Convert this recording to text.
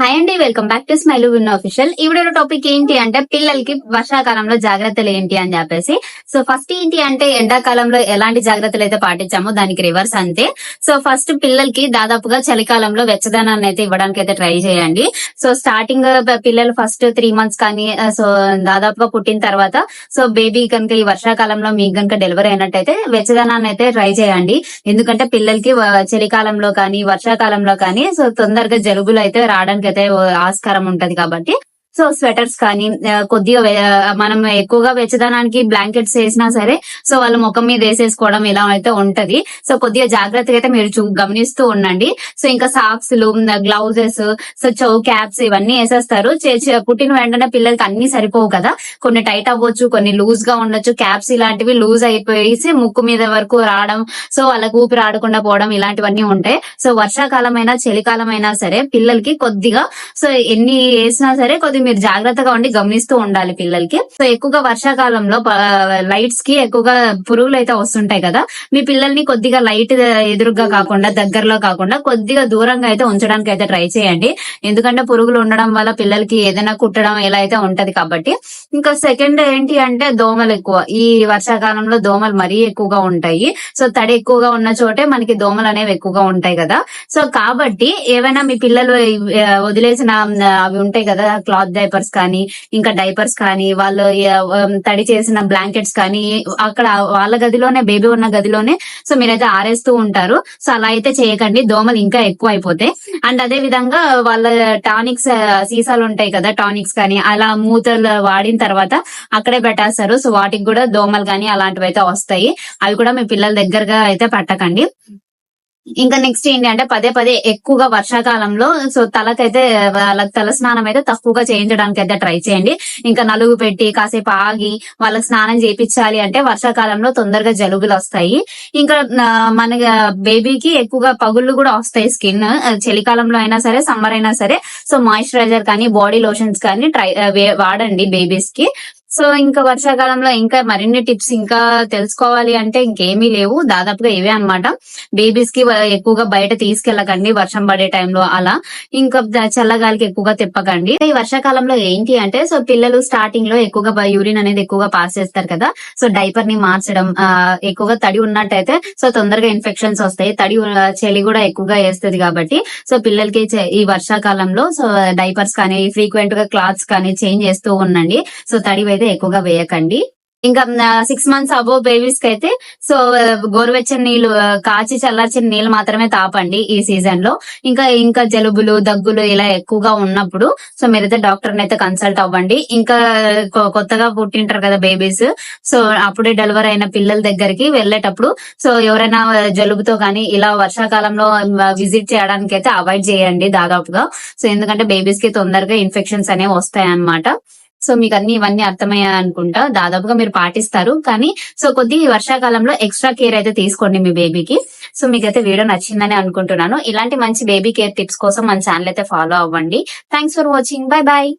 Hi అండి welcome back to smile win official ఈ topic ఏంటి అంటే పిల్లలకి వర్షాకాలంలో జాగ్రత్తలు ఏంటి అని చెప్పేసి. సో ఫస్ట్ ఏంటి అంటే ఎండాకాలంలో ఎలాంటి జాగ్రత్తలు అయితే పాటించామో దానికి రివర్స్ అంతే. సో ఫస్ట్ పిల్లలకి దాదాపుగా చలికాలంలో వెచ్చదనాన్ని అయితే ఇవ్వడానికి అయితే ట్రై చేయండి. సో స్టార్టింగ్ పిల్లలు ఫస్ట్ త్రీ మంత్స్ కానీ సో దాదాపుగా పుట్టిన తర్వాత సో బేబీ కనుక ఈ వర్షాకాలంలో మీకు కనుక డెలివరీ అయినట్టయితే వెచ్చదనాన్ని అయితే ట్రై చేయండి. ఎందుకంటే పిల్లలకి చలికాలంలో కానీ వర్షాకాలంలో కానీ సో తొందరగా జలుబులు అయితే రావడానికి అయితే ఆస్కారం ఉంటది కాబట్టి సో స్వెటర్స్ కానీ కొద్దిగా మనం ఎక్కువగా వెచ్చదనానికి బ్లాంకెట్స్ వేసినా సరే సో వాళ్ళ ముఖం మీద వేసేసుకోవడం ఇలా అయితే ఉంటది. సో కొద్దిగా జాగ్రత్తగా అయితే మీరు చూ గమనిస్తూ ఉండండి. సో ఇంకా సాక్స్ గ్లౌజెస్ సో చౌ క్యాప్స్ ఇవన్నీ వేసేస్తారు. పుట్టిన వెంటనే పిల్లలకి అన్ని సరిపోవు కదా. కొన్ని టైట్ అవ్వచ్చు కొన్ని లూజ్గా ఉండొచ్చు. క్యాప్స్ ఇలాంటివి లూజ్ అయిపోయేసి ముక్కు మీద వరకు రావడం సో వాళ్ళకి ఊపిరి ఆడకుండా పోవడం ఇలాంటివన్నీ ఉంటాయి సో వర్షాకాలం అయినా చలికాలం అయినా సరే పిల్లలకి కొద్దిగా సో ఎన్ని వేసినా సరే కొద్దిగా మీరు జాగ్రత్తగా ఉండి గమనిస్తూ ఉండాలి పిల్లలకి. సో ఎక్కువగా వర్షాకాలంలో లైట్స్కి ఎక్కువగా పురుగులు అయితే వస్తుంటాయి కదా. మీ పిల్లల్ని కొద్దిగా లైట్ ఎదురుగా కాకుండా దగ్గరలో కాకుండా కొద్దిగా దూరంగా అయితే ఉంచడానికి అయితే ట్రై చేయండి. ఎందుకంటే పురుగులు ఉండడం వల్ల పిల్లలకి ఏదైనా కుట్టడం ఇలా అయితే ఉంటది కాబట్టి. ఇంకా సెకండ్ ఏంటి అంటే దోమలు ఎక్కువ. ఈ వర్షాకాలంలో దోమలు మరీ ఎక్కువగా ఉంటాయి. సో తడి ఎక్కువగా ఉన్న చోటే మనకి దోమలు అనేవి ఎక్కువగా ఉంటాయి కదా. సో కాబట్టి ఏవైనా మీ పిల్లలు వదిలేసిన అవి ఉంటాయి కదా క్లాత్ డైపర్స్ కానీ ఇంకా డైపర్స్ కానీ వాళ్ళు తడి చేసిన బ్లాంకెట్స్ కానీ అక్కడ వాళ్ళ గదిలోనే బేబీ ఉన్న గదిలోనే సో మీరైతే ఆరేస్తూ ఉంటారు. సో అలా అయితే చేయకండి. దోమలు ఇంకా ఎక్కువ అయిపోతాయి అండ్ అదే విధంగా వాళ్ళ టానిక్స్ సీసాలు ఉంటాయి కదా టానిక్స్ కానీ అలా మూతలు వాడిన తర్వాత అక్కడే పెట్టేస్తారు. సో వాటికి కూడా దోమలు కానీ అలాంటివి అయితే వస్తాయి. అవి కూడా మీ పిల్లల దగ్గరగా అయితే పెట్టకండి. ఇంకా నెక్స్ట్ ఏంటి అంటే పదే పదే ఎక్కువగా వర్షాకాలంలో సో తలకైతే వాళ్ళకి తల స్నానం అయితే తక్కువగా చేయించడానికి అయితే ట్రై చేయండి. ఇంకా నలుగు పెట్టి కాసేపు ఆగి వాళ్ళకి స్నానం చేయించాలి అంటే వర్షాకాలంలో తొందరగా జలుబులు వస్తాయి. ఇంకా మన బేబీకి ఎక్కువగా పగుళ్ళు కూడా వస్తాయి స్కిన్ చలికాలంలో అయినా సరే సమ్మర్ అయినా సరే. సో మాయిశ్చరైజర్ కానీ బాడీ లోషన్స్ కానీ ట్రై వాడండి బేబీస్కి. సో ఇంకా వర్షాకాలంలో ఇంకా మరిన్ని టిప్స్ ఇంకా తెలుసుకోవాలి అంటే ఇంకేమీ లేవు. దాదాపుగా ఇవే అన్నమాట. బేబీస్కి ఎక్కువగా బయట తీసుకెళ్ళకండి వర్షం పడే టైంలో అలా. ఇంకా చల్లగాలికి ఎక్కువగా తిప్పకండి. ఈ వర్షాకాలంలో ఏంటి అంటే సో పిల్లలు స్టార్టింగ్లో ఎక్కువగా యూరిన్ అనేది ఎక్కువగా పాస్ చేస్తారు కదా. సో డైపర్ని మార్చడం ఎక్కువగా తడి ఉన్నట్టయితే సో తొందరగా ఇన్ఫెక్షన్స్ వస్తాయి. తడి చలి కూడా ఎక్కువగా వేస్తుంది కాబట్టి. సో పిల్లలకి ఈ వర్షాకాలంలో సో డైపర్స్ కానీ ఫ్రీక్వెంట్గా క్లాత్స్ కానీ చేంజ్ చేస్తూ ఉండండి. సో తడి అయితే ఎక్కువగా వేయకండి. ఇంకా సిక్స్ మంత్స్ అబోవ్ బేబీస్కి అయితే సో గోరువెచ్చని నీళ్ళు కాచి చల్లార్చిన నీళ్ళు మాత్రమే తాపండి ఈ సీజన్లో. ఇంకా ఇంకా జలుబులు దగ్గులు ఇలా ఎక్కువగా ఉన్నప్పుడు సో మీరైతే డాక్టర్ అయితే కన్సల్ట్ అవ్వండి. ఇంకా కొత్తగా పుట్టింటారు కదా బేబీస్ సో అప్పుడే డెలివరీ అయిన పిల్లల దగ్గరికి వెళ్ళేటప్పుడు సో ఎవరైనా జలుబుతో కానీ ఇలా వర్షాకాలంలో విజిట్ చేయడానికి అయితే అవాయిడ్ చేయండి దాదాపుగా. సో ఎందుకంటే బేబీస్కి తొందరగా ఇన్ఫెక్షన్స్ అనేవి వస్తాయి అన్నమాట సో మీకు అన్ని ఇవన్నీ అర్థమయ్యా అనుకుంటా దాదాపుగా మీరు పాటిస్తారు. కానీ సో కొద్ది వర్షాకాలంలో ఎక్స్ట్రా కేర్ అయితే తీసుకోండి మీ బేబీకి. సో మీకైతే వీడియో నచ్చిందని అనుకుంటున్నాను. ఇలాంటి మంచి బేబీ కేర్ టిప్స్ కోసం మన ఛానల్ అయితే ఫాలో అవ్వండి. Thanks for watching. Bye bye